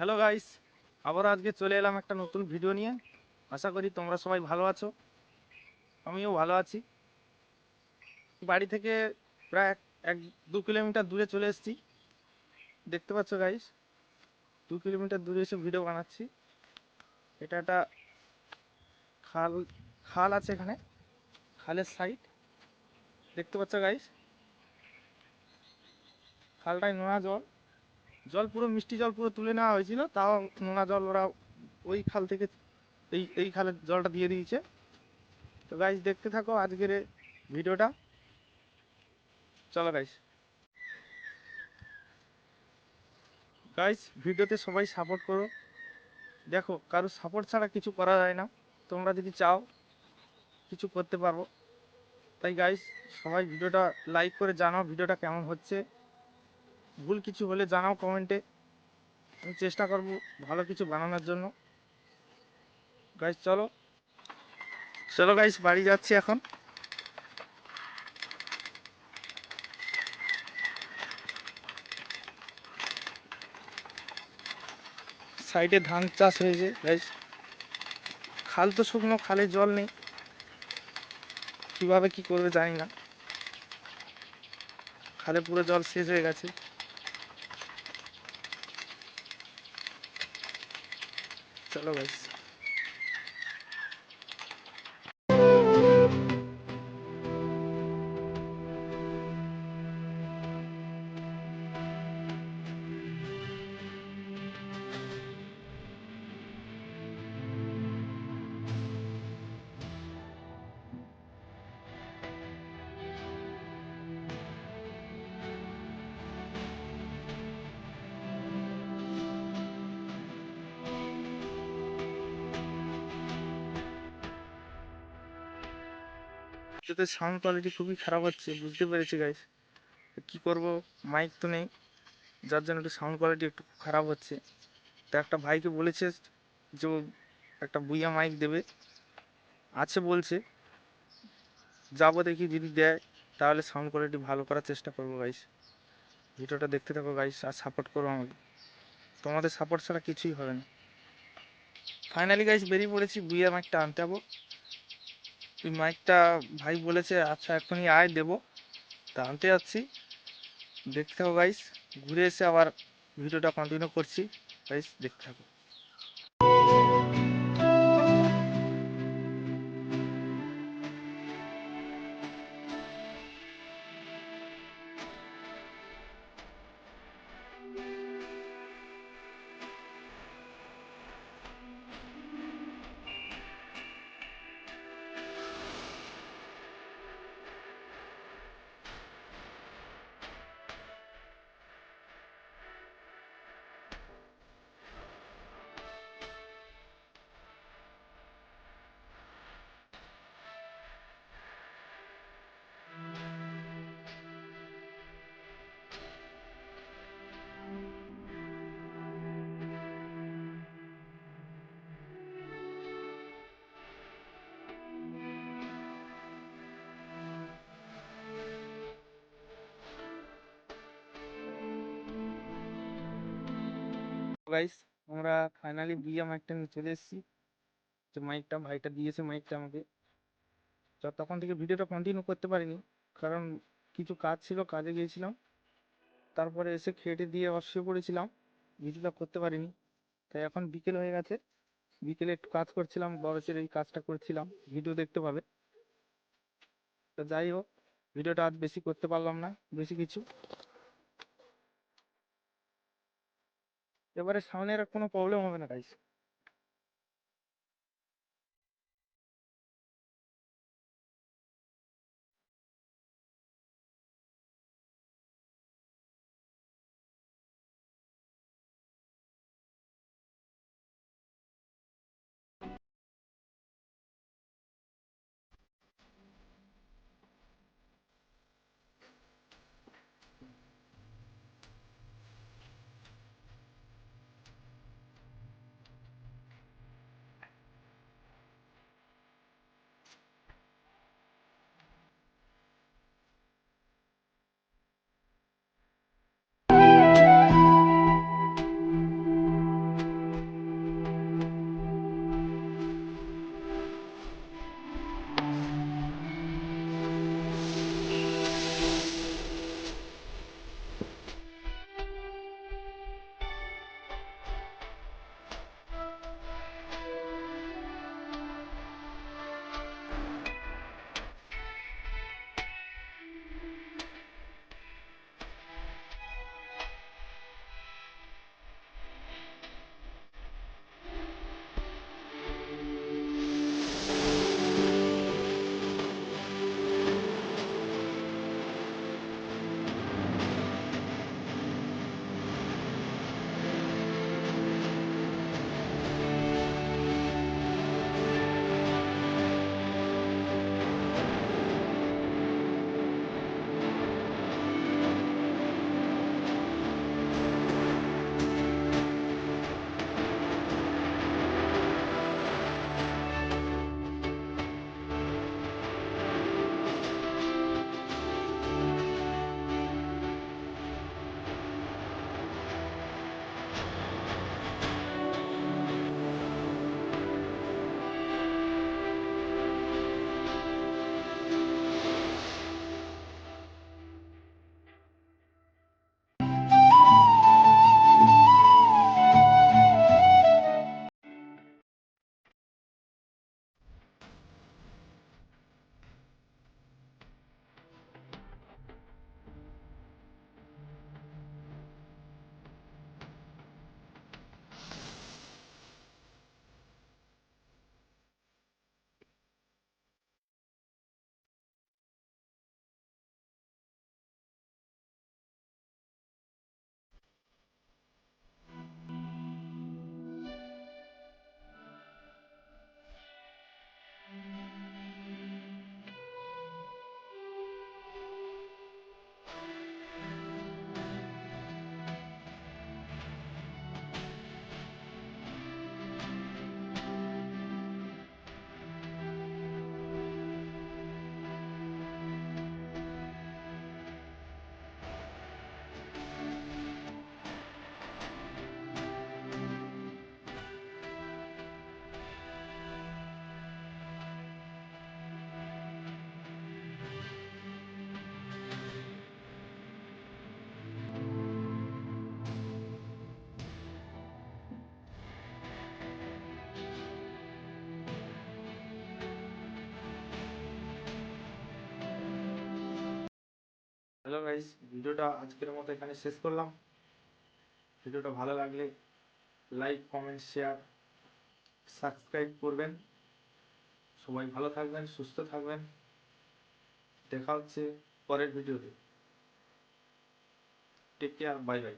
Hello guys আবার আজকে চলে এলাম একটা নতুন ভিডিও নিয়ে। আশা করি তোমরা সবাই ভালো আছো। আমিও ভালো আছি। বাড়ি থেকে প্রায় এক- দু কিলোমিটার দূরে চলে এসেছি। দেখতে পাচ্ছ গাইস দু কিলোমিটার দূরে এসে ভিডিও বানাচ্ছি। এটা একটা খাল খাল আছে এখানে। খালের সাইড দেখতে পাচ্ছ গাইস খালটায় নোনা জল। জল পুরো মিষ্টি জল পুরো তুলে নেওয়া হয়েছিল, তাও নোনা জল ওরা ওই খাল থেকে এই এই খালের জলটা দিয়ে দিয়েছে। তো গাইস দেখতে থাকো আজকের ভিডিওটা। চলো গাইস গাইস ভিডিওতে সবাই সাপোর্ট করো। দেখো কারও সাপোর্ট ছাড়া কিছু করা যায় না। তোমরা যদি চাও, কিছু করতে পারব তাই গাইস সবাই ভিডিওটা লাইক করে জানাও, ভিডিওটা কেমন হচ্ছে। ভুল কিছু হলে জানাও কমেন্টে আমি চেষ্টা করব ভালো কিছু বানানোর জন্য। গাইস চলো। চলো গাইস বাড়ি যাচ্ছি এখন। সাইডে ধান চাষ হয়েছে গাইস খাল তো শুকনো, খালে জল নেই। কীভাবে কি করবে জানি না। খালে পুরো জল শেষ হয়ে গেছে। চলো গাইস এতে সাউন্ড কোয়ালিটি খুবই খারাপ হচ্ছে, বুঝতে পেরেছি গাইস কি করব? মাইক তো নেই। যার জন্য একটু সাউন্ড কোয়ালিটি একটু খারাপ হচ্ছে। তো একটা ভাইকে বলেছে যে একটা বুইয়া মাইক দেবে। আছে বলছে। যাব দেখি যদি দেয়, তাহলে সাউন্ড কোয়ালিটি ভালো করার চেষ্টা করব গাইস ভিডিওটা দেখতে থাকো গাইস আর সাপোর্ট করো আমাকে। তোমাদের সাপোর্ট ছাড়া কিছুই হবে না। ফাইনালি গাইস বেরিয়ে পড়েছি, বুইয়া মাইকটা আনতে যাব। ওই মাইকটা ভাই বলেছে আচ্ছা এখনই আয়, দেবো। তা আনতে যাচ্ছি। দেখতে থাকো গাইস ঘুরে এসে আবার ভিডিওটা কন্টিনিউ করছি। গাইস দেখতে থাকো। গাইস আমরা ফাইনালি বিয়ে মাইকটা নিয়ে চলে এসেছি। যে মাইকটা ভাইটা দিয়েছে মাইকটা আমাকে। তো তখন থেকে ভিডিওটা কন্টিনিউ করতে পারিনি, কারণ কিছু কাজ ছিল, কাজে গিয়েছিলাম। তারপরে এসে খেটে দিয়ে শুয়ে পড়েছিলাম, ভিডিওটা করতে পারিনি। তাই এখন বিকেল হয়ে গেছে। বিকেলে একটু কাজ করছিলাম বরসের এই কাজটা করছিলাম, ভিডিও দেখতে পাবে। তো যাই হোক, ভিডিওটা আর বেশি করতে পারলাম না, বেশি কিছু। এবারে সামনের আর কোনো প্রবলেম হবে না গাইস হ্যালো গাইস ভিডিওটা আজকের মতো এখানে শেষ করলাম। ভিডিওটা ভালো লাগলে লাইক কমেন্ট শেয়ার সাবস্ক্রাইব করবেন। সবাই ভালো থাকবেন, সুস্থ থাকবেন। দেখা হচ্ছে পরের ভিডিওতে। Take care bye bye